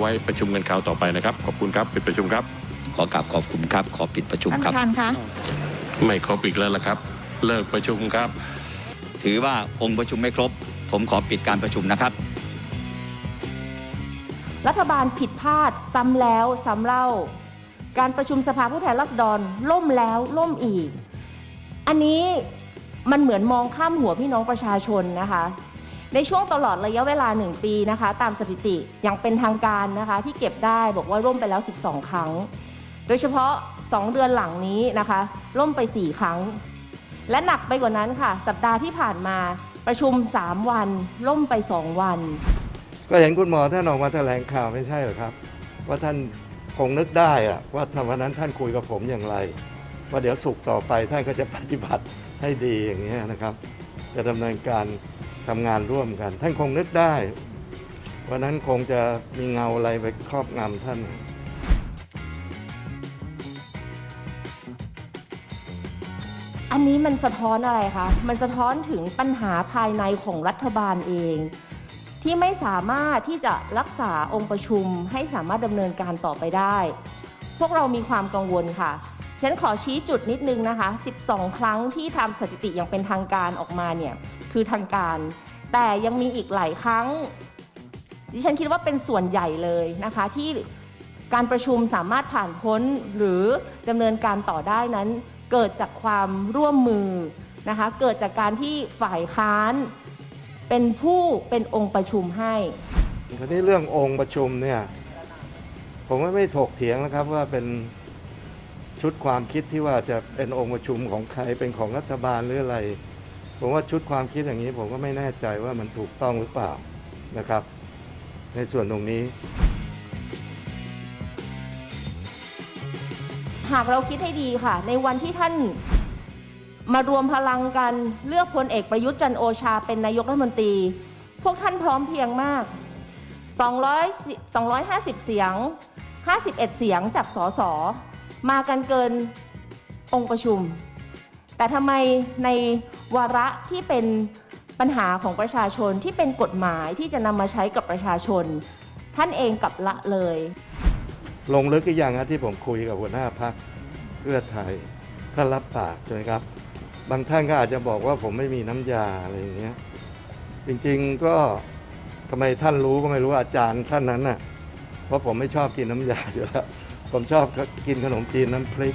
ไว้ประชุมกันคราวต่อไปนะครับ ขอบคุณครับปิดประชุมครับ ขอกราบขอบคุณครับ ขอปิดประชุมท่านคปรับ ระธานคะไม่ครบอีกแล้วละครับ เลิกประชุมครับ ถือว่าองค์ประชุมไม่ครบ ผมขอปิดการประชุมนะครับ รัฐบาลผิดพลาดซ้ำแล้วซ้ำเล่า การประชุมสภาผู้แทนราษฎรล่มแล้วล่มอีก อันนี้มันเหมือนมองข้ามหัวพี่น้องประชาชนนะคะ ในช่วงตลอดระยะเวลาหนึ่งปีนะคะ ตามสถิติอย่างเป็นทางการนะคะ ที่เก็บได้บอกว่าร่มไปแล้ว 12 ครั้ง โดยเฉพาะ 2 เดือนหลังนี้นะคะล่มไป 4 ครั้ง และหนักไปกว่านั้นค่ะ สัปดาห์ที่ผ่านมาประชุม 3 วันล่มไป 2 วัน ก็เห็นคุณหมอท่านออกมาแถลงข่าวไม่ใช่เหรอครับ ว่าท่านคงนึกได้อะว่าทวันนั้นท่านคุยกับผมอย่างไร ว่าเดี๋ยวสุกต่อไปท่านก็จะปฏิบัติให้ดีอย่างนี้นะครับ จะดำเนินการ ทำงานร่วมกัน ท่านคงนึกได้วันนั้นคงจะมีเงาอะไรไปครอบงำท่านอันนี้มันสะท้อนอะไรคะ มันสะท้อนถึงปัญหาภายในของรัฐบาลเอง ที่ไม่สามารถที่จะรักษาองค์ประชุมให้สามารถดำเนินการต่อไปได้ พวกเรามีความกังวลค่ะ ฉันขอชี้จุดนิดนึงนะคะ 12 ครั้งที่ทำสถิติอย่างเป็นทางการออกมาเนี่ยคือทางการ แต่ยังมีอีกหลายครั้ง ดิฉันคิดว่าเป็นส่วนใหญ่เลยนะคะที่การประชุมสามารถผ่านพ้นหรือดำเนินการต่อได้นั้น เกิดจากความร่วมมือนะคะ เกิดจากการที่ฝ่ายค้าน เป็นผู้เป็นองค์ประชุมให้ทีนี้เรื่ององค์ประชุมเนี่ยผมว่ไม่ถกเถียงแล้วครับว่าเป็น ชุดความคิดที่ว่าจะเป็นองค์ประชุมของใครเป็นของรัฐบาลหรืออะไร ผมว่าชุดความคิดอย่างนี้ผมก็ไม่แน่ใจว่ามันถูกต้องหรือเปล่านะครับ ในส่วนตรงนี้ หากเราคิดให้ดีค่ะ ในวันที่ท่านมารวมพลังกันเลือกพลเอกประยุทธ์จันโอชาเป็นนายกรัฐมนตรี พวกท่านพร้อมเพียงมาก 200 250 เสียง 51 เสียงจากสส มากันเกินองค์ประชุม แต่ทำไมในวาระที่เป็นปัญหาของประชาชนที่เป็นกฎหมายที่จะนำมาใช้กับประชาชน ท่านเองกลับละเลย ลงลึกอีกอย่างนะที่ผมคุยกับหัวหน้าพักเพื่อไทยท่านรับปากใช่ไหมครับ บางท่านก็อาจจะบอกว่าผมไม่มีน้ำยาอะไรอย่างเงี้ยจริงๆก็ทำไมท่านรู้ก็ไม่รู้อาจารย์ท่านนั้นน่ะเพราะผมไม่ชอบกินน้ำยาอยู่แล้ว ผมชอบกินขนมจีนน้ำพริก